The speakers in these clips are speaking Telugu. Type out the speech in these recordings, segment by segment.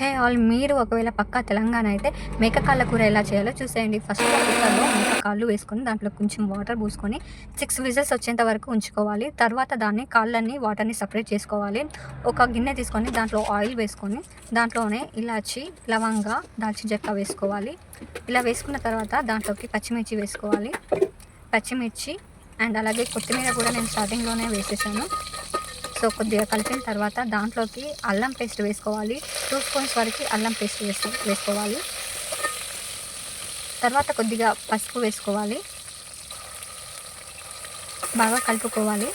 హే ఆల్ మీరు ఒకవేళ పక్కా తెలంగాణ అయితే మేక కాళ్ళ కూర ఎలా చేయాలో చూసేయండి. ఫస్ట్ కుక్కర్లో మేకకాళ్ళు వేసుకొని దాంట్లో కొంచెం వాటర్ పోసుకొని సిక్స్ విజిల్స్ వచ్చేంత వరకు ఉంచుకోవాలి. తర్వాత దాన్ని కాళ్ళని వాటర్ని సపరేట్ చేసుకోవాలి. ఒక గిన్నె తీసుకొని దాంట్లో ఆయిల్ వేసుకొని దాంట్లోనే ఇలాచి లవంగా దాల్చిన చెక్క వేసుకోవాలి. ఇలా వేసుకున్న తర్వాత దాంట్లోకి పచ్చిమిర్చి వేసుకోవాలి. పచ్చిమిర్చి అండ్ అలాగే కొత్తిమీర కూడా నేను స్టార్టింగ్లోనే వేసేసాను. సో కొద్దిగా కలిపిన తర్వాత దాంట్లోకి అల్లం పేస్ట్ వేసుకోవాలి. టూ స్పూన్స్ వరకు అల్లం పేస్ట్ వేసు వేసుకోవాలి. తర్వాత కొద్దిగా పసుపు వేసుకోవాలి. బాగా కలుపుకోవాలి.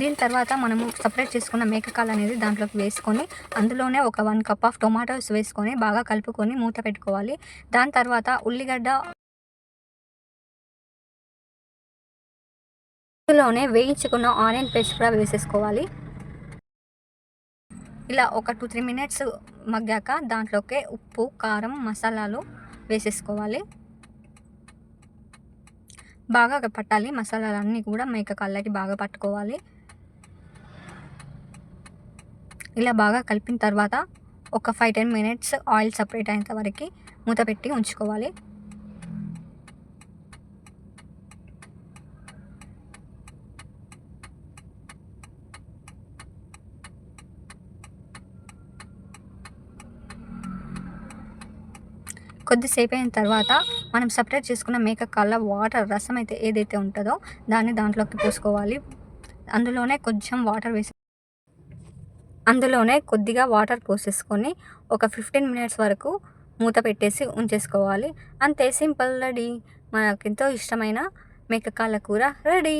దీని తర్వాత మనము సపరేట్ చేసుకున్న మేకకాలు అనేది దాంట్లోకి వేసుకొని అందులోనే ఒక వన్ కప్ ఆఫ్ టొమాటోస్ వేసుకొని బాగా కలుపుకొని మూత పెట్టుకోవాలి. దాని తర్వాత ఉల్లిగడ్డ ఇందులోనే వేయించుకున్న ఆనియన్ పేస్ట్ కూడా వేసేసుకోవాలి. ఇలా ఒక టూ త్రీ మినిట్స్ మగ్గాక దాంట్లోకి ఉప్పు కారం మసాలాలు వేసేసుకోవాలి. బాగా పట్టాలి. మసాలాలన్నీ కూడా మేక కళ్ళకి బాగా పట్టుకోవాలి. ఇలా బాగా కలిపిన తర్వాత ఒక five ten minutes oil separate అయ్యేంత వరకు మూత పెట్టి ఉంచుకోవాలి. కొద్దిసేపు అయిన తర్వాత మనం సపరేట్ చేసుకున్న మేక కాళ్ళ వాటర్ రసం అయితే ఏదైతే ఉంటుందో దాన్ని దాంట్లోకి పోసుకోవాలి. అందులోనే కొంచెం వాటర్ వేసి అందులోనే కొద్దిగా వాటర్ పోసేసుకొని ఒక ఫిఫ్టీన్ మినిట్స్ వరకు మూత పెట్టేసి ఉంచేసుకోవాలి. అంతే సింపుల్ రెడీ మనకెంతో ఇష్టమైన మేక కాళ్ళ కూర రెడీ